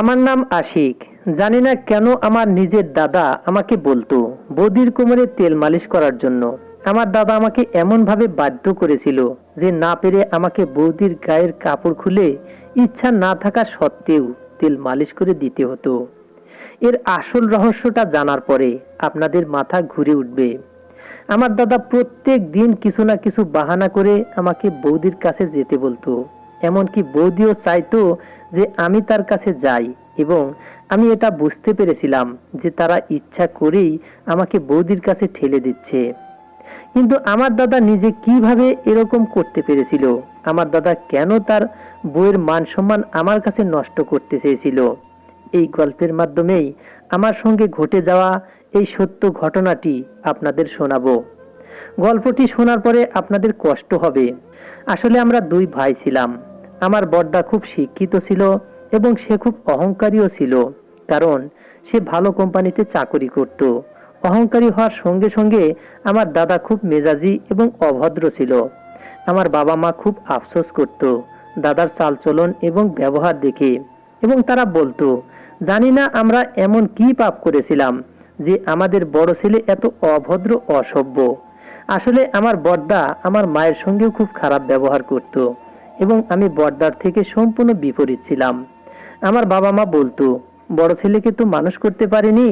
আমার নাম আশিক। জানি না কেন আমার নিজের দাদা আমাকে বলতো, বৌদির কোমরে তেল মালিশ করার জন্য। আমার দাদা আমাকে এমনভাবে বাধ্য করেছিল যে না পেরে আমাকে বৌদির গায়ের কাপড় খুলে ইচ্ছা না থাকা সত্ত্বেও তেল মালিশ করে দিতে হতো। এর আসল রহস্যটা জানার পরে আপনাদের মাথা ঘুরে উঠবে। আমার দাদা প্রত্যেক দিন কিছু না কিছু বাহানা করে আমাকে বৌদির কাছে যেতে বলতো। এমনকি বৌদিও চাইতো যে আমি তার কাছে যাই এবং আমি এটা বুঝতে পেরেছিলাম যে তারা ইচ্ছা করেই আমাকে বৌদির কাছে ঠেলে দিচ্ছে। কিন্তু আমার দাদা নিজে কীভাবে এরকম করতে পেরেছিল? আমার দাদা কেন তার বইয়ের মান সম্মান আমার কাছে নষ্ট করতে চেয়েছিল? এই গল্পের মাধ্যমেই আমার সঙ্গে ঘটে যাওয়া এই সত্য ঘটনাটি আপনাদের শোনাবো। গল্পটি শোনার পরে আপনাদের কষ্ট হবে। আসলে আমরা দুই ভাই ছিলাম। আমার বড়দা খুব শিক্ষিত ছিল এবং সে খুব অহংকারীও ছিল, কারণ সে ভালো কোম্পানিতে চাকরি করত। অহংকারী হওয়ার সঙ্গে সঙ্গে আমার দাদা খুব মেজাজি এবং অভদ্র ছিল। আমার বাবা মা খুব আফসোস করত, দাদার চালচলন এবং ব্যবহার দেখে, এবং তারা বলতো, জানি না আমরা এমন কি পাপ করেছিলাম যে আমাদের বড় ছেলে এত অভদ্র, অসভ্য। আসলে আমার বড়দা আমার মায়ের সঙ্গেও খুব খারাপ ব্যবহার করত। এবং আমি বড়দার থেকে সম্পূর্ণ বিপরীত ছিলাম। আমার বাবা মা বলতো, বড় ছেলেকে তো মানুষ করতে পারেনি,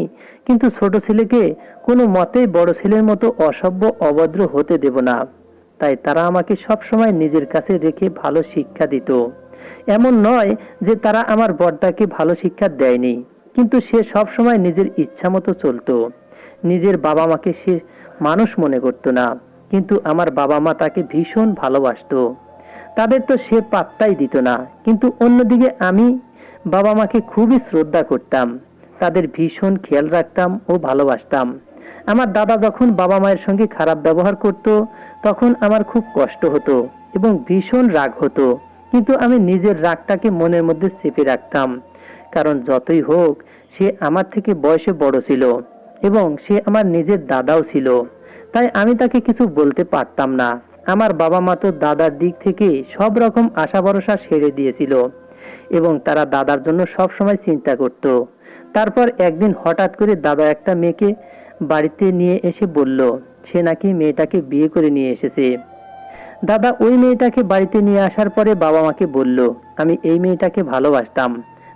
কিন্তু ছোট ছেলেকে কোনো মতেই বড় ছেলের মতো অসভ্য, অভদ্র হতে দেব না। তাই তারা আমাকে সব সময় নিজের কাছে রেখে ভালো শিক্ষা দিত। এমন নয় যে তারা আমার বড়দাকে ভালো শিক্ষা দেয়নি, কিন্তু সে সব সময় নিজের ইচ্ছা মতো চলতো। নিজের বাবা মাকে সে মানুষ মনে করতো না, কিন্তু আমার বাবা মা তাকে ভীষণ ভালোবাসতো। তাদের তো সে পাত্তাই দিত না। কিন্তু অন্যদিকে আমি বাবা মাকে খুবই শ্রদ্ধা করতাম। তাদের ভীষণ খেয়াল রাখতাম ও ভালোবাসতাম। আমার দাদা যখন বাবা মায়ের সঙ্গে খারাপ ব্যবহার করত, তখন আমার খুব কষ্ট হতো এবং ভীষণ রাগ হতো। কিন্তু আমি নিজের রাগটাকে মনের মধ্যে চেপে রাখতাম। কারণ যতই হোক, সে আমার থেকে বয়সে বড় ছিল এবং সে আমার নিজের দাদাও ছিল। তাই আমি তাকে কিছু বলতে পারতাম না। আমার বাবা মা তো দাদার দিক থেকে সব রকম আশা ভরসা সেরে দিয়েছিল এবং তারা দাদার জন্য সব সময় চিন্তা করত। তারপর একদিন হঠাৎ করে দাদা একটা মেয়েকে বাড়িতে নিয়ে এসে বলল, সে নাকি মেয়েটাকে বিয়ে করে নিয়ে এসেছে। দাদা ওই মেয়েটাকে বাড়িতে নিয়ে আসার পরে বাবা মাকে বলল, আমি এই মেয়েটাকে ভালোবাসতাম,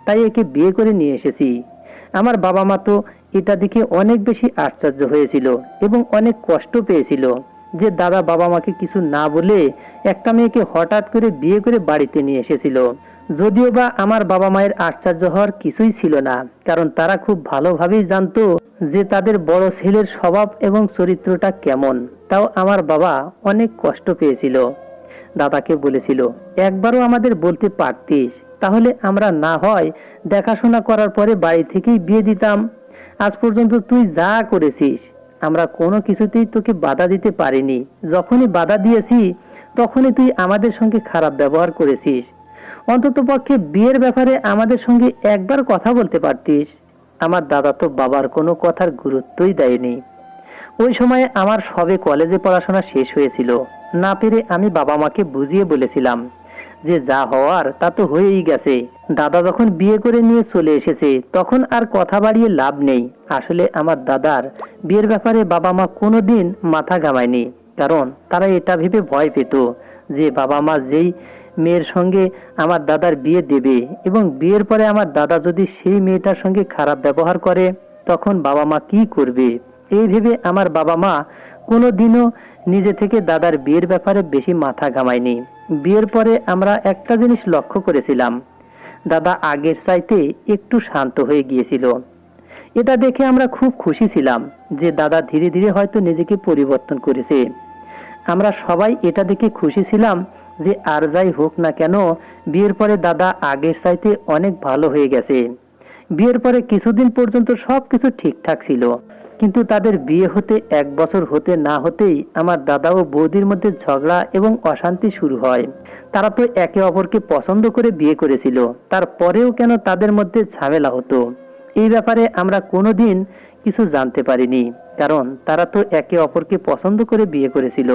তাই একে বিয়ে করে নিয়ে এসেছি। আমার বাবা মা তো এটা দেখে অনেক বেশি আশ্চর্য হয়েছিল এবং অনেক কষ্ট পেয়েছিল। যে দাদা বাবা মাকে কিছু না বলে একটা মেয়েকে হঠাৎ করে বিয়ে করে বাড়িতে নিয়ে এসেছিল। যদিও বা আমার বাবা মায়ের আশ্চর্য হওয়ার কিছুই ছিল না, কারণ তারা খুব ভালোভাবেই জানতো যে তাদের বড় ছেলের স্বভাব এবং চরিত্রটা কেমন। তাও আমার বাবা অনেক কষ্ট পেয়েছিল। দাদাকে বলেছিল, একবারও আমাদের বলতে পারতিস, তাহলে আমরা না হয় দেখাশোনা করার পরে বাড়ি থেকেই বিয়ে দিতাম। আজ পর্যন্ত তুই যা করেছিস আমরা কোনো কিছুতেই তোকে বাধা দিতে পারিনি। যখনই বাধা দিয়েছি, তখনই তুই আমাদের সঙ্গে খারাপ ব্যবহার করেছিস। অন্তত পক্ষে বিয়ের ব্যাপারে আমাদের সঙ্গে একবার কথা বলতে পারতিস। আমার দাদা তো বাবার কোনো কথার গুরুত্বই দেয়নি। ওই সময়ে আমার সবে কলেজে পড়াশোনা শেষ হয়েছিল। না পেরে আমি বাবা মাকে বুঝিয়ে বলেছিলাম যে যা হওয়ার তা তো হয়েই গেছে। দাদা যখন বিয়ে করে নিয়ে চলে এসেছে, তখন আর কথা বাড়িয়ে লাভ নেই। আসলে আমার দাদার বিয়ের ব্যাপারে বাবা মা কোনোদিন মাথা ঘামায়নি, কারণ তারা এটা ভেবে ভয় পেত যে বাবা মা যেই মেয়ের সঙ্গে আমার দাদার বিয়ে দেবে এবং বিয়ের পরে আমার দাদা যদি সেই মেয়েটার সঙ্গে খারাপ ব্যবহার করে, তখন বাবা মা কি করবে? এই ভেবে আমার বাবা মা কোনোদিনও নিজে থেকে দাদার বিয়ের ব্যাপারে বেশি মাথা ঘামায়নি। বিয়ের পরে আমরা একটা জিনিস লক্ষ্য করেছিলাম। দাদা আগের চাইতে একটু শান্ত হয়ে গিয়েছিল। এটা দেখে আমরা খুব খুশি ছিলাম যে দাদা ধীরে ধীরে হয়তো নিজেকে পরিবর্তন করেছে। আমরা সবাই এটা দেখে খুশি ছিলাম যে আর যাই হোক না কেন, বিয়ের পরে দাদা আগের চাইতে অনেক ভালো হয়ে গেছে। বিয়ের পরে কিছুদিন পর্যন্ত সবকিছু ঠিকঠাক ছিল। কিন্তু তাদের বিয়ে হতে এক বছর হতে না হতেই আমার দাদা ও বৌদির মধ্যে ঝগড়া এবং অশান্তি শুরু হয়। তারা তো একে অপরকে পছন্দ করে বিয়ে করেছিল। তারপরেও কেন তাদের মধ্যে ঝামেলা হতো? এই ব্যাপারে আমরা কোনোদিন কিছু জানতে পারিনি, কারণ তারা তো একে অপরকে পছন্দ করে বিয়ে করেছিল।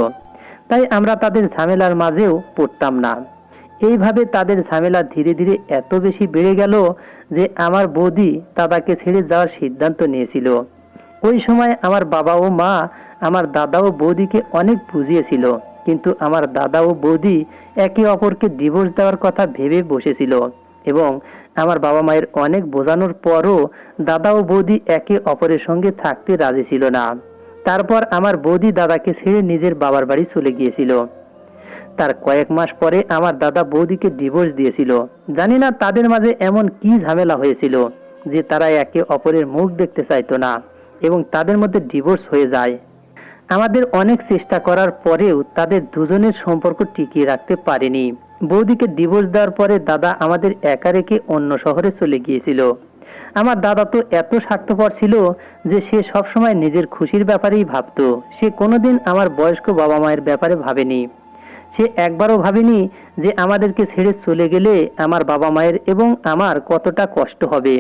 তাই আমরা তাদের ঝামেলার মাঝেও পড়তাম না। এইভাবে তাদের ঝামেলা ধীরে ধীরে এত বেশি বেড়ে গেল যে আমার বৌদি দাদাকে ছেড়ে যাওয়ার সিদ্ধান্ত নিয়েছিল। ওই সময় আমার বাবা ও মা আমার দাদা ও বৌদিকে অনেক বুঝিয়েছিল, কিন্তু আমার দাদা ও বৌদি একে অপরকে ডিভোর্স দেওয়ার কথা ভেবে বসেছিল এবং আমার বাবা মায়ের অনেক বোঝানোর পরও দাদা ও বৌদি একে অপরের সঙ্গে থাকতে রাজি ছিল না। তারপর আমার বৌদি দাদাকে ছেড়ে নিজের বাবার বাড়ি চলে গিয়েছিল। তার কয়েক মাস পরে আমার দাদা বৌদিকে ডিভোর্স দিয়েছিল। জানি না তাদের মাঝে এমন কি ঝামেলা হয়েছিল যে তারা একে অপরের মুখ দেখতে চাইতো না এবং তাদের মধ্যে ডিভোর্স হয়ে যায়। আমাদের অনেক চেষ্টা করার পরেও তাদের দুজনের সম্পর্ক টিকিয়ে রাখতে পারেনি। বৌদিকে ডিভোর্স দেওয়ার পরে দাদা আমাদের একা রেখে অন্য শহরে চলে গিয়েছিল। আমার দাদা তো এত স্বার্থপর ছিল যে সে সবসময় নিজের খুশির ব্যাপারেই ভাবতো। সে কোনোদিন আমার বয়স্ক বাবা মায়ের ব্যাপারে ভাবেনি। সে একবারও ভাবেনি যে আমাদেরকে ছেড়ে চলে গেলে আমার বাবা মায়ের এবং আমার কতটা কষ্ট হবে।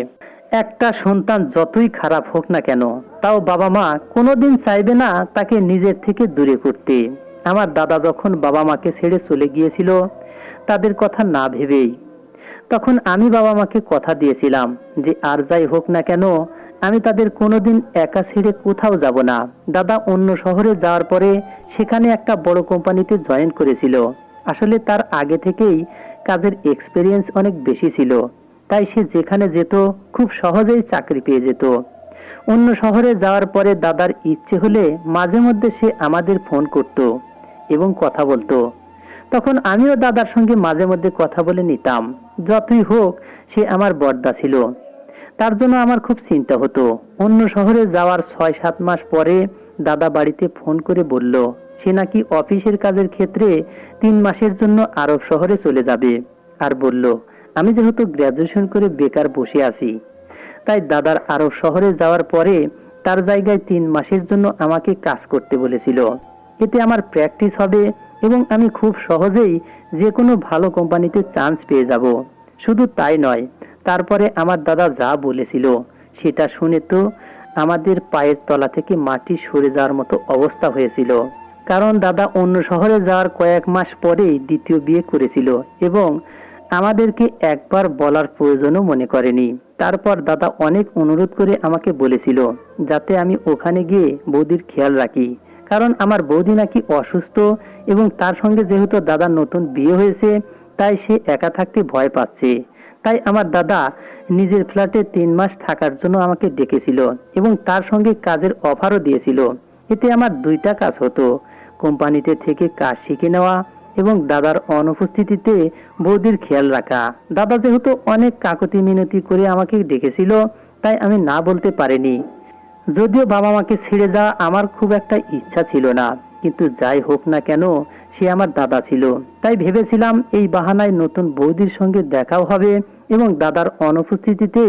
একটা সন্তান যতই খারাপ হোক না কেন, তাও বাবা মা কোনোদিন চাইবে না তাকে নিজের থেকে দূরে করতে। আমার দাদা যখন বাবা মাকে ছেড়ে চলে গিয়েছিল তাদের কথা না ভেবেই। তখন আমি বাবা মাকে কথা দিয়েছিলাম যে, আর যাই হোক না কেন, আমি তাদের কোনোদিন একা ছেড়ে কোথাও যাব না। দাদা অন্য শহরে যাওয়ার পরে সেখানে একটা বড় কোম্পানিতে জয়েন করেছিল। আসলে তার আগে থেকেই কাজের এক্সপিরিয়েন্স অনেক বেশি ছিল। তাই সে যেখানে যেত, খুব সহজেই চাকরি পেয়ে যেত। অন্য শহরে যাওয়ার পরে দাদার ইচ্ছে হলে মাঝে মধ্যে সে আমাদের ফোন করত এবং কথা বলতো। তখন আমিও দাদার সঙ্গে মাঝে মধ্যে কথা বলে নিতাম। যতই হোক, সে আমার বর্দা ছিল। তার জন্য আমার খুব চিন্তা হতো। অন্য শহরে যাওয়ার ছয় সাত মাস পরে দাদা বাড়িতে ফোন করে বলল, সে নাকি অফিসের কাজের ক্ষেত্রে তিন মাসের জন্য আরব শহরে চলে যাবে। আর বলল, আমি যেহেতু গ্র্যাজুয়েশন করে বেকার বসে আছি, তাই দাদার আরব শহরে যাওয়ার পরে তার জায়গায় তিন মাসের জন্য আমাকে কাজ করতে বলেছিল। এতে আমার প্র্যাকটিস হবে এবং আমি খুব সহজেই যে কোনো ভালো কোম্পানিতে চান্স পেয়ে যাব। শুধু তাই নয়, তারপরে আমার দাদা যা বলেছিল, সেটা শুনে তো আমাদের পায়ের তলা থেকে মাটি সরে যাওয়ার মতো অবস্থা হয়েছিল। কারণ দাদা অন্য শহরে যাওয়ার কয়েক মাস পরেই দ্বিতীয় বিয়ে করেছিল এবং আমাদেরকে একবার বলার প্রয়োজনও মনে করেনি। তারপর দাদা অনেক অনুরোধ করে আমাকে বলেছিল, যাতে আমি ওখানে গিয়ে বৌদির খেয়াল রাখি। কারণ আমার বৌদি নাকি অসুস্থ এবং তার সঙ্গে যেহেতু দাদার নতুন বিয়ে হয়েছে, তাই সে একা থাকতে ভয় পাচ্ছে। তাই আমার দাদা নিজের ফ্ল্যাটে তিন মাস থাকার জন্য আমাকে ডেকেছিল এবং তার সঙ্গে কাজের অফারও দিয়েছিল। এতে আমার দুইটা কাজ হতো। কোম্পানিতে থেকে কাজ শিখে নেওয়া এবং দাদার অনুপস্থিতিতে বৌদির খেয়াল রাখা। দাদা যেহেতু অনেক কাকতি মিনতি করে আমাকে ডেকেছিল, তাই আমি না বলতে পারিনি। যদিও বাবা মাকে ছেড়ে যাওয়া আমার খুব একটা ইচ্ছা ছিল না। কিন্তু যাই হোক না কেন, সে আমার দাদা ছিল। তাই ভেবেছিলাম এই বাহানায় নতুন বৌদির সঙ্গে দেখাও হবে এবং দাদার অনুপস্থিতিতে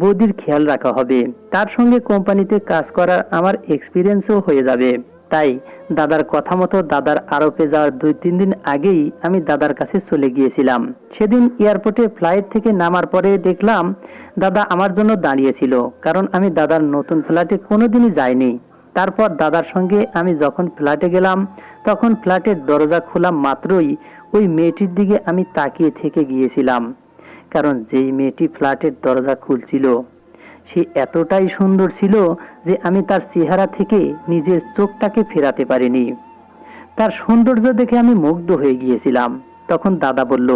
বৌদির খেয়াল রাখা হবে। তার সঙ্গে কোম্পানিতে কাজ করার আমার এক্সপিরিয়েন্সও হয়ে যাবে। তাই দাদার কথা মতো দাদার আরবে যাওয়ার দুই তিন দিন আগেই আমি দাদার কাছে চলে গিয়েছিলাম। সেদিন এয়ারপোর্টে ফ্লাইট থেকে নামার পরে দেখলাম দাদা আমার জন্য দাঁড়িয়েছিল কারণ আমি দাদার নতুন ফ্ল্যাটে কোনোদিনই যাইনি। তারপর দাদার সঙ্গে আমি যখন ফ্ল্যাটে গেলাম, তখন ফ্ল্যাটের দরজা খোলা মাত্রই ওই মেয়েটির দিকে আমি তাকিয়ে থেকে গিয়েছিলাম। কারণ যেই মেয়েটি ফ্ল্যাটের দরজা খুলছিল, সে এতটাই সুন্দর ছিল যে আমি তার চেহারা থেকে নিজের চোখটাকে ফেরাতে পারিনি। তার সৌন্দর্য দেখে আমি মুগ্ধ হয়ে গিয়েছিলাম। তখন দাদা বলল,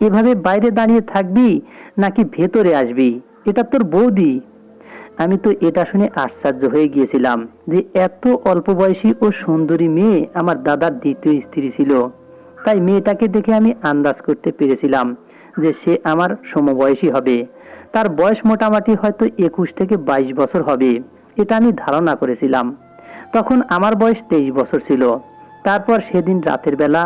এভাবে বাইরে দাঁড়িয়ে থাকবি নাকি ভেতরে আসবি? এটা তোর বৌদি। আমি তো এটা শুনে আশ্চর্য হয়ে গিয়েছিলাম যে এত অল্প বয়সী ও সুন্দরী মেয়ে আমার দাদার দ্বিতীয় স্ত্রী ছিল। তাই মেয়েটাকে দেখে আমি আন্দাজ করতে পেরেছিলাম যে সে আমার সমবয়সী হবে। তার বয়স মোটামুটি হয়তো একুশ থেকে বাইশ বছর হবে, এটা আমি ধারণা করেছিলাম। তখন আমার বয়স তেইশ বছর ছিল। তারপর সেদিন রাতের বেলা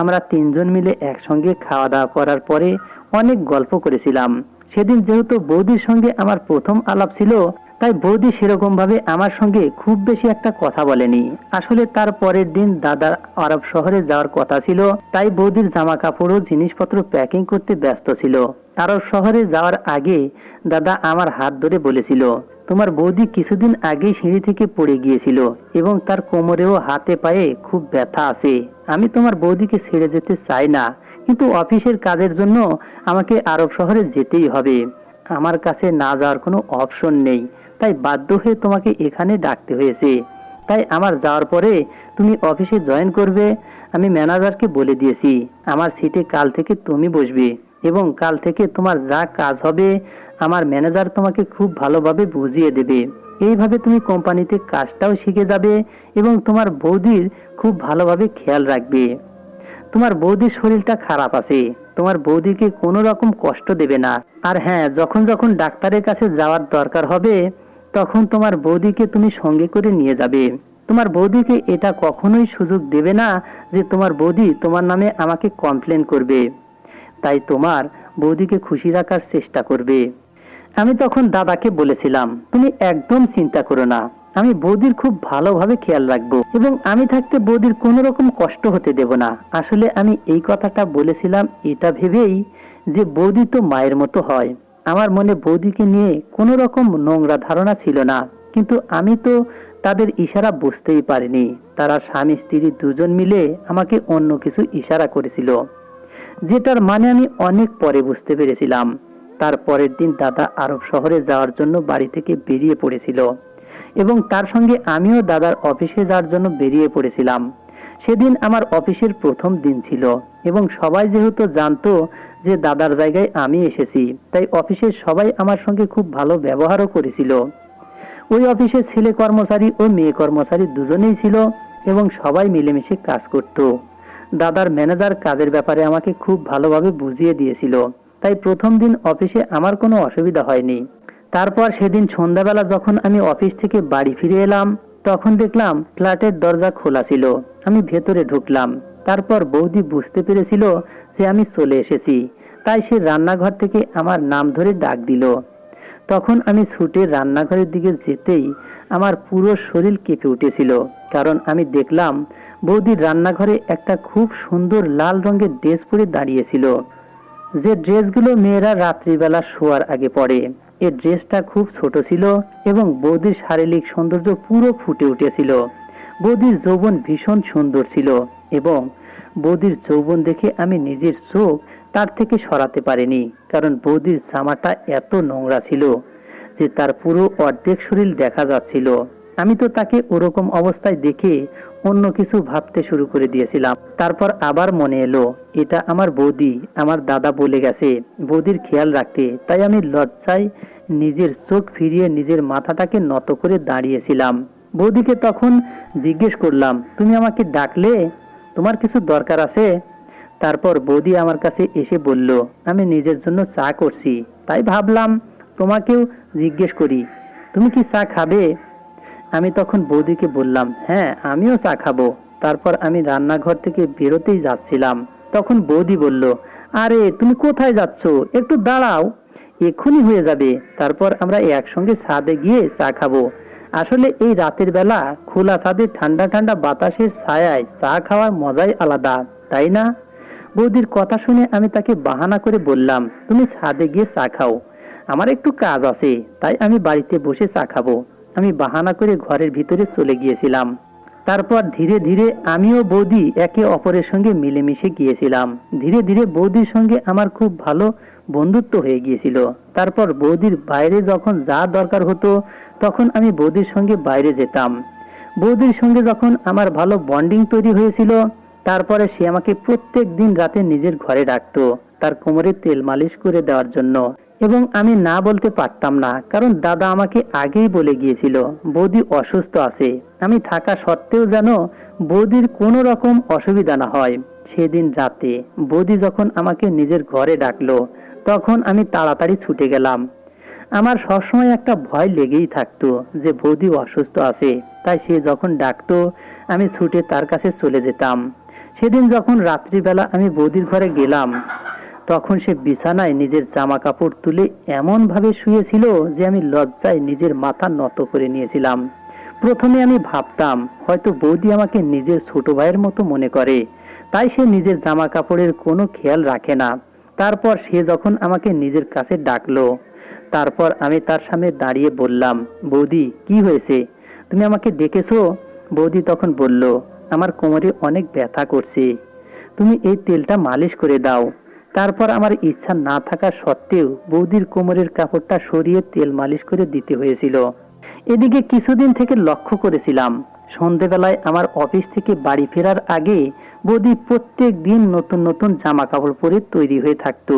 আমরা তিনজন মিলে একসঙ্গে খাওয়া দাওয়া করার পরে অনেক গল্প করেছিলাম। সেদিন যেহেতু বৌদির সঙ্গে আমার প্রথম আলাপ ছিল, তাই বৌদি সেরকম ভাবে আমার সঙ্গে খুব বেশি একটা কথা বলেনি। আসলে তার পরের দিন দাদার আরব শহরে যাওয়ার কথা ছিল, তাই বৌদির জামা কাপড় ও জিনিসপত্র প্যাকিং করতে ব্যস্ত ছিল। আরব শহরে যাওয়ার আগে দাদা আমার হাত ধরে বলেছিল, তোমার বৌদি কিছুদিন আগেই সিঁড়ি থেকে পড়ে গিয়েছিল এবং তার কোমরেও হাতে পায়ে খুব ব্যথা আছে। আমি তোমার বৌদিকে ছেড়ে যেতে চাই না। কিন্তু অফিসের কাজের জন্য আমাকে আরব শহরে যেতেই হবে। আমার কাছে না যাওয়ার কোনো অপশন নেই। তাই বাধ্য হয়ে তোমাকে এখানে ডাকতে হয়েছে। তাই আমার যাওয়ার পরে তুমি অফিসে জয়েন করবে, আমি ম্যানেজারকে বলে দিয়েছি, আমার সিটে কাল থেকে তুমি বসবে এবং কাল থেকে তোমার যা কাজ হবে, আমার ম্যানেজার তোমাকে খুব ভালোভাবে বুঝিয়ে দেবে। এইভাবে তুমি কোম্পানিতে কাজটাও শিখে যাবে এবং তোমার বৌদির খুব ভালোভাবে খেয়াল রাখবে। তোমার বৌদির শরীরটা খারাপ আছে। তোমার বৌদিকে কোনো রকম কষ্ট দেবে না। আর হ্যাঁ যখন যখন ডাক্তারের কাছে যাওয়ার দরকার হবে, তখন তোমার বৌদিকে তুমি সঙ্গে করে নিয়ে যাবে। তোমার বৌদিকে এটা কখনোই সুযোগ দেবে না যে তোমার বৌদি তোমার নামে আমাকে কমপ্লেন করবে। তাই তোমার বৌদিকে খুশি রাখার চেষ্টা করবে। আমি তখন দাদাকে বলেছিলাম, তুমি একদম চিন্তা করো না। আমি বৌদির খুব ভালোভাবে খেয়াল রাখব এবং আমি থাকতে বৌদির কোনো রকম কষ্ট হতে দেব না। আসলে আমি এই কথাটা বলেছিলাম, এটা ভেবেই যে বৌদি তো মায়ের মতো হয়। আমার মনে বৌদিকে নিয়ে কোনো রকম নোংরা ধারণা ছিল না। কিন্তু আমি তো তাদের ইশারা বুঝতেই পারিনি। তারা স্বামী, স্ত্রী দুজন মিলে আমাকে অন্য কিছু ইশারা করেছিল, যেটার মানে আমি অনেক পরে বুঝতে পেরেছিলাম। তার পরের দিন দাদা আরব শহরে যাওয়ার জন্য বাড়ি থেকে বেরিয়ে পড়েছিল। এবং তার সঙ্গে আমিও দাদার অফিসে যাওয়ার জন্য বেরিয়ে পড়েছিলাম। সেদিন আমার অফিসের প্রথম দিন ছিল এবং সবাই যেহেতু জানতো যে দাদার জায়গায় আমি এসেছি, তাই অফিসের সবাই আমার সঙ্গে খুব ভালো ব্যবহারও করেছিল। ওই অফিসে ছেলে কর্মচারী ও মেয়ে কর্মচারী দুজনেই ছিল এবং সবাই মিলেমিশে কাজ করত। দাদার ম্যানেজার কাজের ব্যাপারে আমাকে খুব ভালোভাবে বুঝিয়ে দিয়েছিল, তাই প্রথম দিন অফিসে আমার কোনো অসুবিধা হয়নি। তারপর সেদিন সন্ধ্যাবেলা যখন আমি অফিস থেকে বাড়ি ফিরে এলাম, তখন দেখলাম ফ্ল্যাটের দরজা খোলা ছিল। আমি ভেতরে ঢুকলাম। তারপর বৌদি বুঝতে পেরেছিল যে আমি চলে এসেছি। তাই সে রান্নাঘর থেকে আমার নাম ধরে ডাক দিল। তখন আমি ছুটে রান্নাঘরের দিকে যেতেই আমার পুরো শরীর কেঁপে উঠেছিল। কারণ আমি দেখলাম বৌদির রান্নাঘরে একটা খুব সুন্দর লাল রঙের ড্রেস পরে দাঁড়িয়েছিল। যে ড্রেসগুলো মেয়েরা রাত্রিবেলা শোয়ার আগে পরে। এই ড্রেসটা খুব ছোট ছিল এবং বৌদির শারীরিক সৌন্দর্য পুরো ফুটে উঠেছিল। বৌদির যৌবন ভীষণ সুন্দর ছিল এবং বৌদির যৌবন দেখে আমি নিজের চোখ তার থেকে সরাতে পারিনি, কারণ বৌদির জামাটা এত নোংরা ছিল যে তার পুরো অর্ধেক শরীর দেখা যাচ্ছিল। আমি তো তাকে ওরকম অবস্থায় দেখে অন্য কিছু ভাবতে শুরু করে দিয়েছিলাম। তারপর আবার মনে এলো, এটা আমার বৌদি, আমার দাদা বলে গেছে, বৌদির খেয়াল রাখতে। তাই আমি লজ্জায় নিজের চোখ ফিরিয়ে নিজের মাথাটাকে নত করে দাঁড়িয়েছিলাম। বৌদিকে তখন জিজ্ঞেস করলাম, তুমি আমাকে ডাকলে? তোমার কিছু দরকার আছে? তারপর বৌদি আমার কাছে এসে বলল, আমি নিজের জন্য চা করছি। তাই ভাবলাম, তোমাকেও জিজ্ঞেস করি, তুমি কি চা খাবে? আমি তখন বৌদিকে বললাম হ্যাঁ আমিও চা খাব। তারপর আমি রান্নাঘর থেকে বেরোতেই যাচ্ছিলাম। তখন বৌদি বলল, আরে, তুমি কোথায় যাচ্ছ? একটু দাঁড়াও। এক্ষুনি হয়ে যাবে। তারপর আমরা একসঙ্গে ছাদে গিয়ে চা খাব। আসলে এই রাতের বেলা খোলা ছাদে ঠান্ডা ঠান্ডা বাতাসের ছায়ায় চা খাওয়ার মজাই আলাদা, তাই না? বৌদির কথা শুনে আমি তাকে বাহানা করে বললাম, তুমি ছাদে গিয়ে চা খাও। আমার একটু কাজ আছে, তাই আমি বাড়িতে বসে চা খাব। আমি বাহানা করে ঘরের ভিতরে চলে গিয়েছিলাম। তারপর ধীরে ধীরে আমিও বৌদি একে অপরের সঙ্গে মিলেমিশে গিয়েছিলাম। ধীরে ধীরে বৌদির সঙ্গে আমার খুব ভালো বন্ধুত্ব হয়ে গিয়েছিল। তারপর বৌদির বাইরে যখন যা দরকার হতো, তখন আমি বৌদির সঙ্গে বাইরে যেতাম। বৌদির সঙ্গে যখন আমার ভালো বন্ডিং তৈরি হয়েছিল, তারপরে সে আমাকে প্রত্যেক দিন রাতে নিজের ঘরে ডাকতো, তার কোমরে তেল মালিশ করে দেওয়ার জন্য। এবং আমি না বলতে পারতাম না, কারণ দাদা আমাকে আগেই বলে গিয়েছিল, বৌদি অসুস্থ আছে। আমি থাকা সত্ত্বেও যেন বৌদির কোনো রকম অসুবিধা না হয়। সেদিন রাতে বৌদি যখন আমাকে নিজের ঘরে ডাকলো তখন আমি তাড়াতাড়ি ছুটে গেলাম। আমার সবসময় একটা ভয় লেগেই থাকতো যে বৌদি অসুস্থ আছে, তাই সে যখন ডাকতো, আমি ছুটে তার কাছে চলে যেতাম। সেদিন যখন রাত্রিবেলা আমি বৌদির ঘরে গেলাম, তখন সে বিছানায় নিজের জামা কাপড় তুলে এমন ভাবে শুয়েছিল যে আমি লজ্জায় নিজের মাথা নত করে নিয়েছিলাম। প্রথমে আমি ভাবতাম, হয়তো বৌদি আমাকে নিজের ছোট ভাইয়ের মতো মনে করে, তাই সে নিজের জামা কাপড়ের কোনো খেয়াল রাখে না। তারপর সে যখন আমাকে নিজের কাছে ডাকলো, তারপর আমি তার সামনে দাঁড়িয়ে বললাম, বৌদি, কি হয়েছে? তুমি আমাকে ডেকেছো? বৌদি তখন বলল, আমার কোমরে অনেক ব্যথা করছে। তুমি এই তেলটা মালিশ করে দাও। তারপর আমার ইচ্ছা না থাকা সত্ত্বেও বৌদির কোমরের কাপড়টা সরিয়ে তেল মালিশ করে দিতে হয়েছিল। এদিকে কিছুদিন থেকে লক্ষ্য করেছিলাম। সন্ধেবেলায় আমার অফিস থেকে বাড়ি ফেরার আগে বৌদি প্রত্যেক দিন নতুন নতুন জামা কাপড় পরে তৈরি হয়ে থাকতো।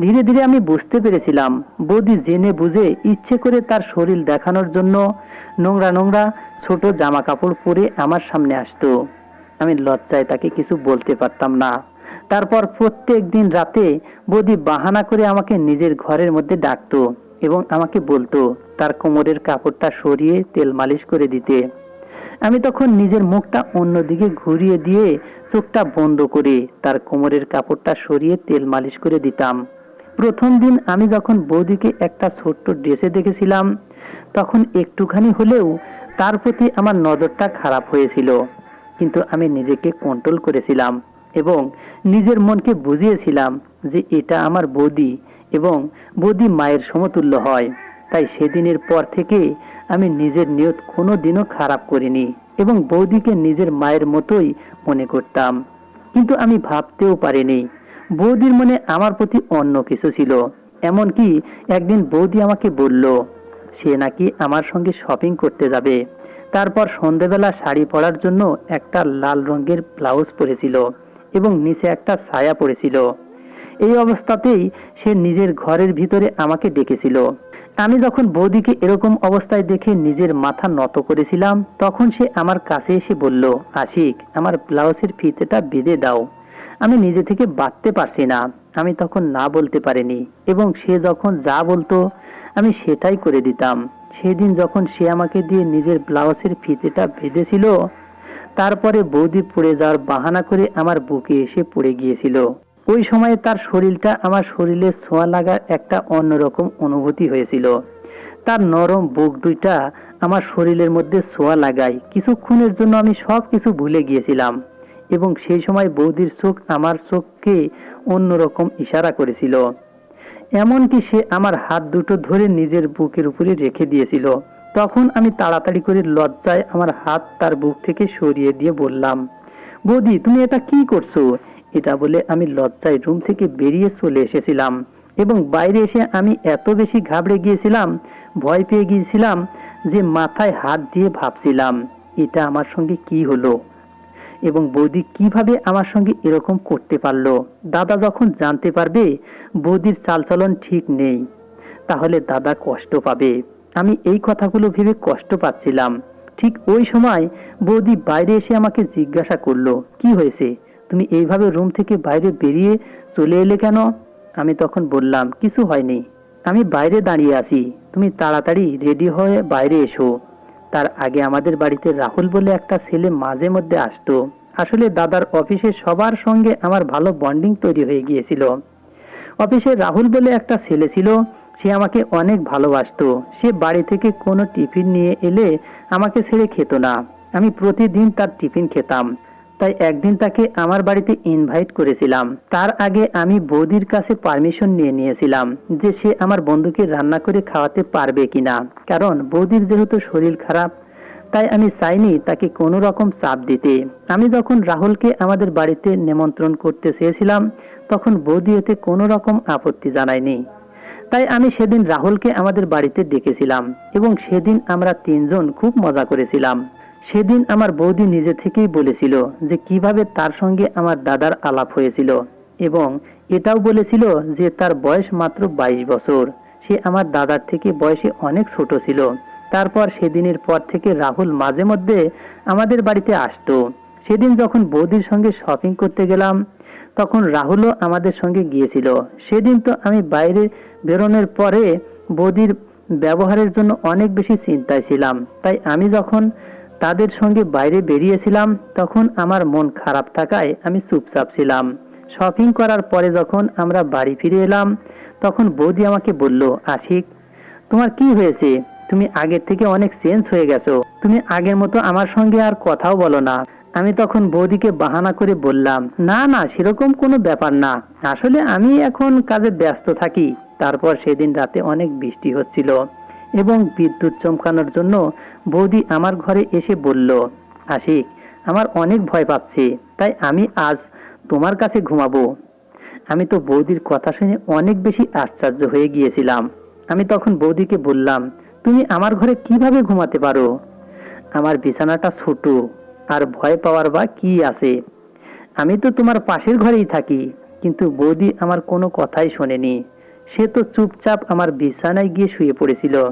ধীরে ধীরে আমি বুঝতে পেরেছিলাম, বৌদি জেনে বুঝে ইচ্ছে করে তার শরীর দেখানোর জন্য নোংরা নোংরা ছোট জামা কাপড় পরে আমার সামনে আসতো। আমি লজ্জায় তাকে কিছু বলতে পারতাম না। তারপর প্রত্যেক দিন রাতে বৌদি বাহানা করে আমাকে নিজের ঘরের মধ্যে ডাকতো এবং আমাকে বলতো, তার কোমরের কাপড়টা সরিয়ে তেল মালিশ করে দিতে। আমি তখন নিজের মুখটা অন্যদিকে ঘুরিয়ে দিয়ে চোখটা বন্ধ করে তার কোমরের কাপড়টা সরিয়ে তেল মালিশ করে দিতাম। প্রথম দিন আমি যখন বৌদিকে একটা ছোট্ট ড্রেসে দেখেছিলাম, তখন একটুখানি হলেও তার প্রতি আমার নজরটা খারাপ হয়েছিল। কিন্তু আমি নিজেকে কন্ট্রোল করেছিলাম এবং নিজের মনকে বুঝিয়েছিলাম যে এটা আমার বৌদি এবং বৌদি মায়ের সমতুল্য হয়। তাই সেদিনের পর থেকে আমি নিজের নিয়ত কোনো দিনও খারাপ করিনি। এবং বৌদিকে নিজের মায়ের মতোই মনে করতাম। কিন্তু আমি ভাবতেও পারিনি, বৌদির মনে আমার প্রতি অন্য কিছু ছিল। এমনকি একদিন বৌদি আমাকে বলল, সে নাকি আমার সঙ্গে শপিং করতে যাবে। তারপর সন্ধেবেলা শাড়ি পরার জন্য একটা লাল রঙের ব্লাউজ পরেছিল এবং নিচে একটা ছায়া পরেছিল। এই অবস্থাতেই সে নিজের ঘরের ভিতরে আমাকে ডেকেছিল। আমি যখন বৌদিকে এরকম অবস্থায় দেখে নিজের মাথা নত করেছিলাম, তখন সে আমার কাছে এসে বলল, আশিক, আমার ব্লাউজের ফিতেটা বেঁধে দাও। আমি নিজে থেকে বাঁধতে পারছি না। আমি তখন না বলতে পারিনি। এবং সে যখন যা বলতো, আমি সেটাই করে দিতাম। সেদিন যখন সে আমাকে দিয়ে নিজের ব্লাউজের ফিতেটা বেঁধেছিল, তারপরে বৌদি পড়ে যাওয়ার বাহানা করে আমার বুকে এসে পড়ে গিয়েছিল। ওই সময়ে তার শরীরটা আমার শরীরে ছোঁয়া লাগার একটা অন্যরকম অনুভূতি হয়েছিল। তার নরম বুক দুইটা আমার শরীরের মধ্যে ছোঁয়া লাগায়। কিছুক্ষণের জন্য আমি সব কিছু ভুলে গিয়েছিলাম এবং সেই সময় বৌদির চোখ আমার চোখকে অন্যরকম ইশারা করেছিল। এমনকি সে আমার হাত দুটো ধরে নিজের বুকের উপরে রেখে দিয়েছিল। তখন আমি তাড়াতাড়ি করে লজ্জায় আমার হাত তার বুক থেকে সরিয়ে দিয়ে বললাম, বৌদি, তুমি এটা কি করছ? এটা বলে আমি লজ্জায় রুম থেকে বেরিয়ে চলে এসেছিলাম এবং বাইরে এসে আমি এত বেশি ঘাবড়ে গিয়েছিলাম, ভয় পেয়ে গিয়েছিলাম যে মাথায় হাত দিয়ে ভাবছিলাম, এটা আমার সঙ্গে কি হলো? এবং বৌদি কীভাবে আমার সঙ্গে এরকম করতে পারল? দাদা যখন জানতে পারবে, বৌদির চালচলন ঠিক নেই। তাহলে দাদা কষ্ট পাবে। আমি এই কথাগুলো ভেবে কষ্ট পাচ্ছিলাম। ঠিক ওই সময় বৌদি বাইরে এসে আমাকে জিজ্ঞাসা করল, কি হয়েছে? তুমি এইভাবে রুম থেকে বাইরে বেরিয়ে চলে এলে কেন? আমি তখন বললাম, কিছু হয়নি। আমি বাইরে দাঁড়িয়ে আছি। তুমি তাড়াতাড়ি রেডি হয়ে বাইরে এসো। তার আগে আমাদের বাড়িতে রাহুল বলে একটা ছেলে মাঝে মধ্যে আসতো। আসলে দাদার অফিসে সবার সঙ্গে আমার ভালো বন্ডিং তৈরি হয়ে গিয়েছিল। অফিসে রাহুল বলে একটা ছেলে ছিল, সে আমাকে অনেক ভালোবাসতো। সে বাড়ি থেকে কোনো টিফিন নিয়ে এলে আমাকে ছেড়ে খেত না। আমি প্রতিদিন তার টিফিন খেতাম। তাই একদিন তাকে আমার বাড়িতে ইনভাইট করেছিলাম। তার আগে আমি বৌদির কাছে পারমিশন নিয়ে নিয়েছিলাম যে সে আমার বন্ধুকে রান্না করে খাওয়াতে পারবে কিনা। কারণ বৌদির যেহেতু শরীর খারাপ, তাই আমি চাইনি তাকে কোনো রকম চাপ দিতে। আমি যখন রাহুলকে আমাদের বাড়িতে নিমন্ত্রণ করতে চেয়েছিলাম, তখন বৌদি এতে কোনো রকম আপত্তি জানায়নি। তাই আমি সেদিন রাহুলকে আমাদের বাড়িতে ডেকেছিলাম এবং সেদিন আমরা তিনজন খুব মজা করেছিলাম। সেদিন আমার বৌদি নিজে থেকেই বলেছিল যে কীভাবে তার সঙ্গে আমার দাদার আলাপ হয়েছিল এবং এটাও বলেছিল যে তার বয়স মাত্র বাইশ বছর। সে আমার দাদার থেকে বয়সে অনেক ছোট ছিল। তারপর সেদিনের পর থেকে রাহুল মাঝে মধ্যে আমাদের বাড়িতে আসতো। সেদিন যখন বৌদির সঙ্গে শপিং করতে গেলাম, তখন রাহুলও আমাদের সঙ্গে গিয়েছিল। সেদিন তো আমি বাইরে বেরোনোর পরে বৌদির ব্যবহারের জন্য অনেক বেশি চিন্তায় ছিলাম। তাই আমি যখন তাদের সঙ্গে বাইরে বেরিয়েছিলাম, তখন আমার মন খারাপ থাকায় আমি চুপচাপ ছিলাম। শপিং করার পরে যখন আমরা বাড়ি ফিরে এলাম, তখন বৌদি আমাকে বলল, আশিক, তোমার কি হয়েছে? তুমি আগের থেকে অনেক চেঞ্জ হয়ে গেছো। তুমি আগের মতো আমার সঙ্গে আর কথাও বলো না। আমি তখন বৌদিকে বাহানা করে বললাম, না না, সেরকম কোনো ব্যাপার না। আসলে আমি এখন কাজে ব্যস্ত থাকি। তারপর সেদিন রাতে অনেক বৃষ্টি হচ্ছিল। এবং বিদ্যুৎ চমকানোর জন্য বৌদি আমার ঘরে এসে বলল, আশিক, আমার অনেক ভয় পাচ্ছে, তাই আমি আজ তোমার কাছে ঘুমাবো। আমি তো বৌদির কথা শুনে অনেক বেশি আশ্চর্য হয়ে গিয়েছিলাম। আমি তখন বৌদিকে বললাম, তুমি আমার ঘরে কীভাবে ঘুমাতে পারো? আমার বিছানাটা ছোট, আর ভয় পাওয়ার বা কি আছে? আমি তো তোমার পাশের ঘরেই থাকি, কিন্তু বৌদি আমার কোনো কথাই শোনেনি। সে তো চুপচাপ আমার বিছানায় গিয়ে শুয়ে পড়েছিল।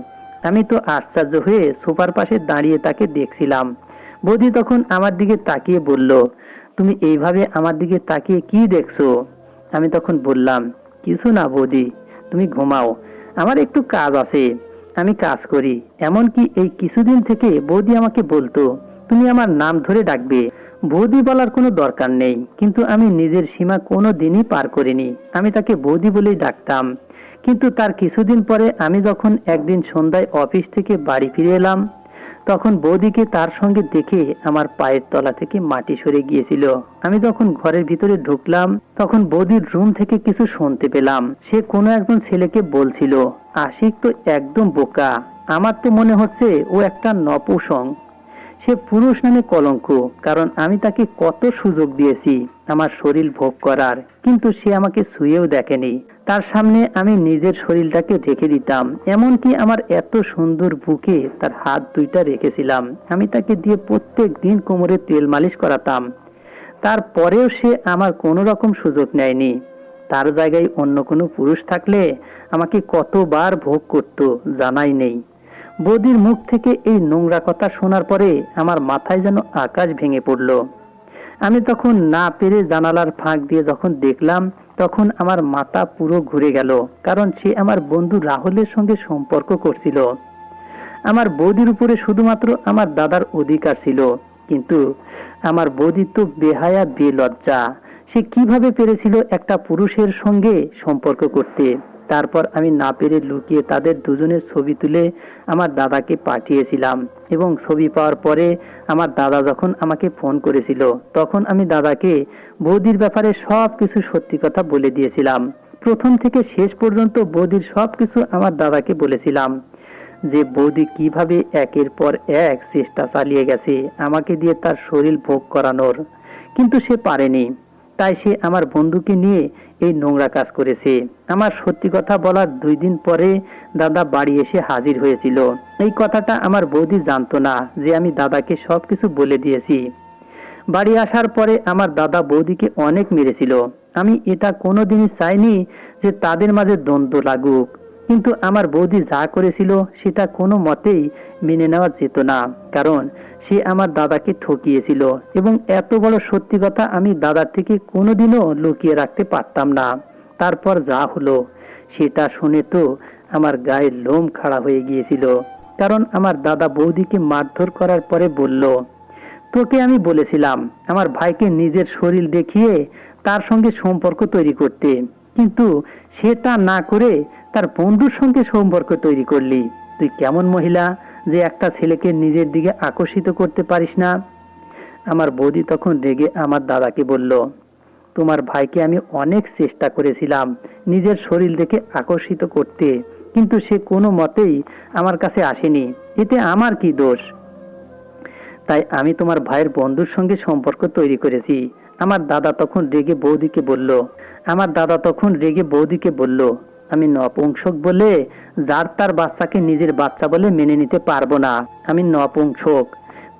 আমি তো আশ্চর্য হয়ে সোফার পাশে দাঁড়িয়ে তাকে দেখছিলাম। বৌদি তখন আমার দিকে তাকিয়ে বলল, তুমি এইভাবে আমার দিকে তাকিয়ে কি দেখছ? আমি তখন বললাম, কিছু না বৌদি, তুমি ঘুমাও। আমার একটু কাজ আছে। আমি কাজ করি। এমনকি এই কিছুদিন থেকে বৌদি আমাকে বলতো, তুমি আমার নাম ধরে ডাকবে। বৌদি বলার কোনো দরকার নেই। কিন্তু আমি নিজের সীমা কোনো দিনই পার করিনি। আমি তাকে বৌদি বলেই ডাকতাম। কিন্তু তার কিছুদিন পরে আমি যখন একদিন সন্ধ্যায় অফিস থেকে বাড়ি ফিরে এলাম, তখন বৌদিকে তার সঙ্গে দেখে আমার পায়ের তলা থেকে মাটি সরে গিয়েছিল। আমি যখন ঘরের ভিতরে ঢুকলাম, তখন বৌদির রুম থেকে কিছু শুনতে পেলাম। সে কোনো একজন ছেলেকে বলছিল, আশিক তো একদম বোকা। আমার তো মনে হচ্ছে ও একটা নপুসং। সে পুরুষ নামে কলঙ্ক, কারণ আমি তাকে কত সুযোগ দিয়েছি, আমার শরীর ভোগ করার, কিন্তু সে আমাকে শুয়েও দেখেনি। তার সামনে আমি নিজের শরীরটাকে রেখে দিতাম, এমনকি আমার এত সুন্দর বুকে তার হাত দুইটা রেখেছিলাম। আমি তাকে দিয়ে প্রত্যেক দিন কোমরে তেল মালিশ করাতাম। তারপরেও সে আমার কোনো রকম সুযোগ নেয়নি। তার জায়গায় অন্য কোনো পুরুষ থাকলে আমাকে কতবার ভোগ করত জানাই নেই। বৌদির মুখ থেকে এই নোংরা কথা শোনার পরে আমার মাথায় যেন আকাশ ভেঙে পড়ল। আমি তখন না পেরে জানালার ফাঁক দিয়ে যখন দেখলাম, তখন আমার মাথা পুরো ঘুরে গেল, কারণ সে আমার বন্ধু রাহুলের সঙ্গে সম্পর্ক করছিল। আমার বৌদির উপরে শুধুমাত্র আমার দাদার অধিকার ছিল, কিন্তু আমার বৌদি তো বেহায়া, বেলজ্জা। সে কীভাবে পেরেছিল একটা পুরুষের সঙ্গে সম্পর্ক করতে? তারপর আমি না পেরে লুকিয়ে তাদের দুজনের ছবি তুলে আমার দাদাকে পাঠিয়েছিলাম এবং ছবি পাওয়ার পরে আমার দাদা যখন আমাকে ফোন করেছিল, তখন আমি দাদাকে বৌদির ব্যাপারে সব কিছু সত্যি কথা বলে দিয়েছিলাম। প্রথম থেকে শেষ পর্যন্ত বৌদির সব কিছু আমার দাদাকে বলেছিলাম যে, বৌদি কীভাবে একের পর এক চেষ্টা চালিয়ে গেছে আমাকে দিয়ে তার শরীর ভোগ করানোর। কিন্তু সে পারেনি। তাই সে আমার বন্ধুকে নিয়ে এই নোংরা কাজ করেছে। আমার সত্যি কথা বলার দুই দিন পরে দাদা বাড়ি এসে হাজির হয়েছিল। এই কথাটা আমার বৌদি জানতো না যে আমি দাদাকে সব কিছু বলে দিয়েছি। বাড়ি আসার পরে আমার দাদা বৌদিকে অনেক মেরেছিল। আমি এটা কোনোদিনই চাইনি যে তাদের মাঝে দ্বন্দ্ব লাগুক। কিন্তু আমার বৌদি যা করেছিল সেটা কোনো মতেই মেনে নেওয়া যেত না, কারণ সে আমার দাদাকে ঠকিয়েছিল এবং এত বড় সত্যি কথা আমি দাদার থেকে কোনোদিনও লুকিয়ে রাখতে পারতাম না। তারপর যা হলো, সেটা শুনে তো আমার গায়ের লোম খাড়া হয়ে গিয়েছিল, কারণ আমার দাদা বৌদিকে মারধর করার পরে বলল, তোকে আমি বলেছিলাম আমার ভাইকে নিজের শরীর দেখিয়ে তার সঙ্গে সম্পর্ক তৈরি করতে, কিন্তু সে তা না করে তার বন্ধুর সঙ্গে সম্পর্ক তৈরি করলি। তুই কেমন মহিলা যে একটা ছেলেকে নিজের দিকে আকর্ষিত করতে পারিস না? আমার বৌদি তখন রেগে আমার দাদাকে বলল, তোমার ভাইকে আমি অনেক চেষ্টা করেছিলাম নিজের শরীর দেখে আকর্ষিত করতে, কিন্তু সে কোনো মতেই আমার কাছে আসেনি। এতে আমার কি দোষ? তাই আমি তোমার ভাইয়ের বন্ধুর সঙ্গে সম্পর্ক তৈরি করেছি। আমার দাদা তখন রেগে বৌদিকে বলল, আমার দাদা তখন রেগে বৌদিকে বলল আমি নপুংসক বলে যার তার বাচ্চাকে নিজের বাচ্চা বলে মেনে নিতে পারব না। আমি নপুংসক।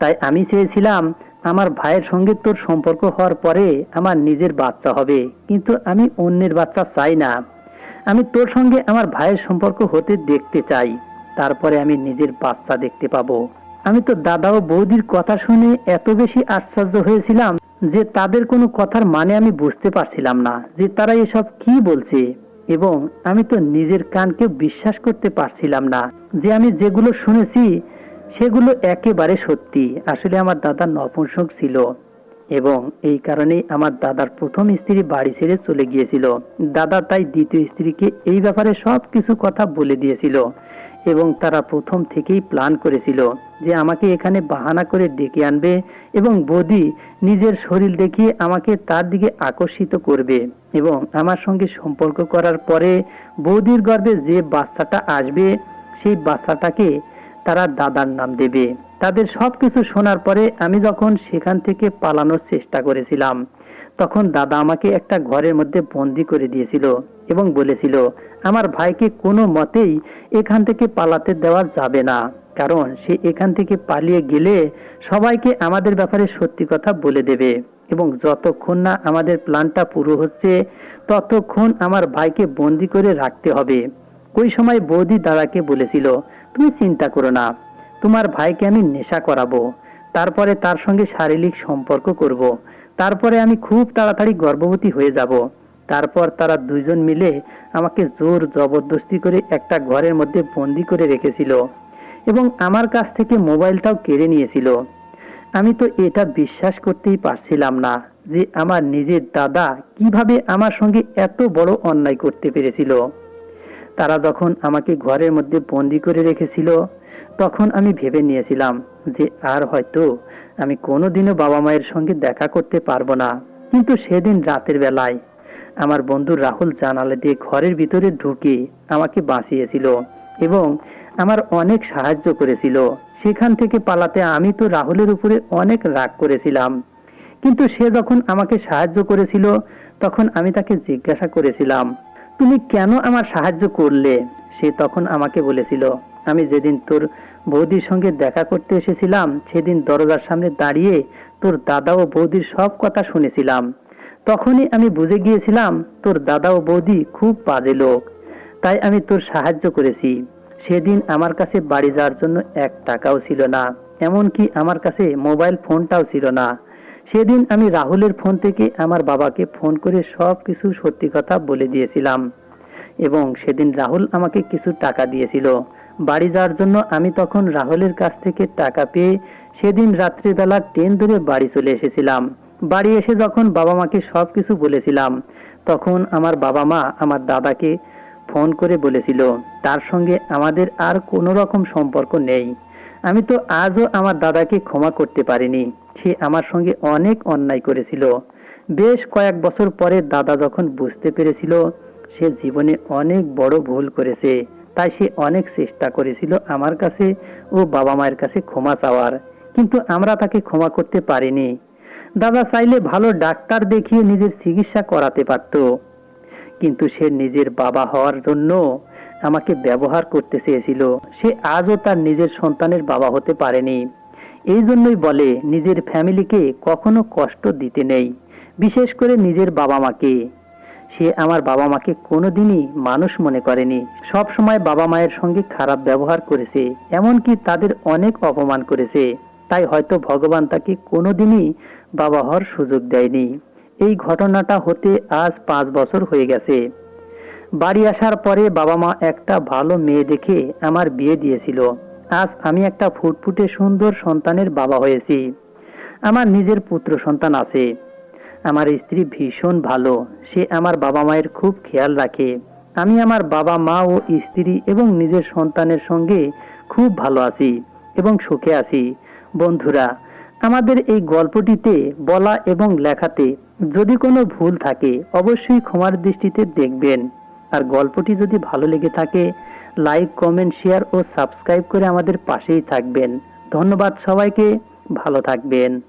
তাই আমি চেয়েছিলাম আমার ভাইয়ের সঙ্গে তোর সম্পর্ক হওয়ার পরে আমার নিজের বাচ্চা হবে। কিন্তু আমি অন্যের বাচ্চা চাই না। আমি তোর সঙ্গে আমার ভাইয়ের সম্পর্ক হতে দেখতে চাই। তারপরে আমি নিজের বাচ্চা দেখতে পাবো। আমি তো দাদা ও বৌদির কথা শুনে এত বেশি আশ্চর্য হয়েছিলাম যে তাদের কোনো কথার মানে আমি বুঝতে পারছিলাম না যে তারা এসব কি বলছে। এবং আমি তো নিজের কানকে বিশ্বাস করতে পারছিলাম না যে আমি যেগুলো শুনেছি, সেগুলো একেবারে সত্যি। আসলে আমার দাদা নপুংসক ছিল এবং এই কারণেই আমার দাদার প্রথম স্ত্রী বাড়ি ছেড়ে চলে গিয়েছিল। দাদা তাই দ্বিতীয় স্ত্রীকে এই ব্যাপারে সব কিছু কথা বলে দিয়েছিল। এবং তারা প্রথম থেকেই প্ল্যান করেছিল যে আমাকে এখানে বাহানা করে ডেকে আনবে এবং বৌদি নিজের শরীর দেখিয়ে আমাকে তার দিকে আকর্ষিত করবে এবং আমার সঙ্গে সম্পর্ক করার পরে বৌদির গর্ভে যে বাচ্চাটা আসবে, সেই বাচ্চাটাকে তারা দাদার নাম দেবে। তাদের সবকিছু শোনার পরে আমি যখন সেখান থেকে পালানোর চেষ্টা করেছিলাম, তখন দাদা আমাকে একটা ঘরের মধ্যে বন্দি করে দিয়েছিল এবং বলেছিল আমার ভাইকে কোনো মতেই এখান থেকে পালাতে দেওয়া যাবে না। কারণ সে এখান থেকে পালিয়ে গেলে সবাইকে আমাদের ব্যাপারে সত্যি কথা বলে দেবে। এবং যতক্ষণ না আমাদের প্ল্যানটা পুরো হচ্ছে, ততক্ষণ আমার ভাইকে বন্দি করে রাখতে হবে। ওই সময় বৌদি দাদাকে বলেছিল, তুমি চিন্তা করো না, তোমার ভাইকে আমি নেশা করাবো। তারপরে তার সঙ্গে শারীরিক সম্পর্ক করব। তারপরে আমি খুব তাড়াতাড়ি গর্ভবতী হয়ে যাব। তারপর তারা দুইজন মিলে আমাকে জোর জবরদস্তি করে একটা ঘরের মধ্যে বন্দি করে রেখেছিল এবং আমার কাছ থেকে মোবাইলটাও কেড়ে নিয়েছিল। আমি তো এটা বিশ্বাস করতেই পারছিলাম না যে আমার নিজের দাদা কীভাবে আমার সঙ্গে এত বড় অন্যায় করতে পেরেছিল। তারা যখন আমাকে ঘরের মধ্যে বন্দি করে রেখেছিল, তখন আমি ভেবে নিয়েছিলাম যে আর হয়তো আমি কোনোদিনও বাবা মায়ের সঙ্গে দেখা করতে পারব না। কিন্তু সেদিন রাতের বেলায় আমার বন্ধু রাহুল জানালে দিয়ে ঘরের ভিতরে ঢুকে আমাকে বাঁচিয়েছিল এবং আমার অনেক সাহায্য করেছিল। সেখান থেকে পালাতে আমি তো রাহুলের উপরে অনেক রাগ করেছিলাম। কিন্তু সে যখন আমাকে সাহায্য করেছিল, তখন আমি তাকে জিজ্ঞাসা করেছিলাম, তুমি কেন আমার সাহায্য করলে? সে তখন আমাকে বলেছিল, আমি যেদিন তোর বৌদির সঙ্গে দেখা করতে এসেছিলাম, সেদিন দরজার সামনে দাঁড়িয়ে তোর দাদা ও বৌদির সব কথা শুনেছিলাম। তখনই আমি বুঝে গিয়েছিলাম তোর দাদা ও বৌদি খুব বাজে লোক। তাই আমি তোর সাহায্য করেছি। সেদিন আমার কাছে বাড়ি যাওয়ার জন্য এক টাকাও ছিল না, এমনকি আমার কাছে মোবাইল ফোনটাও ছিল না। সেদিন আমি রাহুলের ফোন থেকে আমার বাবাকে ফোন করে সব কিছু সত্যি কথা বলে দিয়েছিলাম। এবং সেদিন রাহুল আমাকে কিছু টাকা দিয়েছিল। বাড়ি যাওয়ার জন্য আমি তখন রাহুলের কাছ থেকে টাকা পেয়ে সেদিন রাত্রিবেলা ট্রেন ধরে বাড়ি চলে এসেছিলাম। বাড়ি এসে যখন বাবা মাকে সব কিছু বলেছিলাম, তখন আমার বাবা মা আমার দাদাকে ফোন করে বলেছিল, তার সঙ্গে আমাদের আর কোনো রকম সম্পর্ক নেই। আমি তো আজও আমার দাদাকে ক্ষমা করতে পারিনি। সে আমার সঙ্গে অনেক অন্যায় করেছিল। বেশ কয়েক বছর পরে দাদা যখন বুঝতে পেরেছিল, সে জীবনে অনেক বড় ভুল করেছে। তাই সে অনেক চেষ্টা করেছিল আমার কাছে ও বাবা মায়ের কাছে ক্ষমা চাওয়ার। কিন্তু আমরা তাকে ক্ষমা করতে পারিনি। দাদা চাইলে ভালো ডাক্তার দেখিয়ে নিজের চিকিৎসা করাতে পারত। কিন্তু সে নিজের বাবা হওয়ার জন্য আমাকে ব্যবহার করতে চেয়েছিল। সে আজও তার নিজের সন্তানের বাবা হতে পারেনি। এই জন্যই বলে, নিজের ফ্যামিলিকে কখনো কষ্ট দিতে নেই, বিশেষ করে নিজের বাবা মাকে। সে আমার বাবা মাকে কোনোদিনই মানুষ মনে করেনি। সব সময় বাবা মায়ের সঙ্গে খারাপ ব্যবহার করেছে, এমনকি তাদের অনেক অপমান করেছে। তাই হয়তো ভগবান তাকে কোনোদিনই বাবা হওয়ার সুযোগ দেয়নি। এই ঘটনাটা হতে আজ পাঁচ বছর হয়ে গেছে। বাড়ি আসার পরে বাবা মা একটা ভালো মেয়ে দেখে আমার বিয়ে দিয়েছিল। আজ আমি একটা ফুটফুটে সুন্দর সন্তানের বাবা হয়েছি। আমার নিজের পুত্র সন্তান আছে। আমার স্ত্রী ভীষণ ভালো। সে আমার বাবা মায়ের খুব খেয়াল রাখে। আমি আমার বাবা মা ও স্ত্রী এবং নিজের সন্তানের সঙ্গে খুব ভালো আছি এবং সুখে আছি। বন্ধুরা, আমাদের এই গল্পটিতে বলা এবং লেখাতে যদি কোনো ভুল থাকে, অবশ্যই ক্ষমার দৃষ্টিতে দেখবেন। আর গল্পটি যদি ভালো লেগে থাকে, লাইক, কমেন্ট, শেয়ার ও সাবস্ক্রাইব করে আমাদের পাশেই থাকবেন। ধন্যবাদ সবাইকে, ভালো থাকবেন।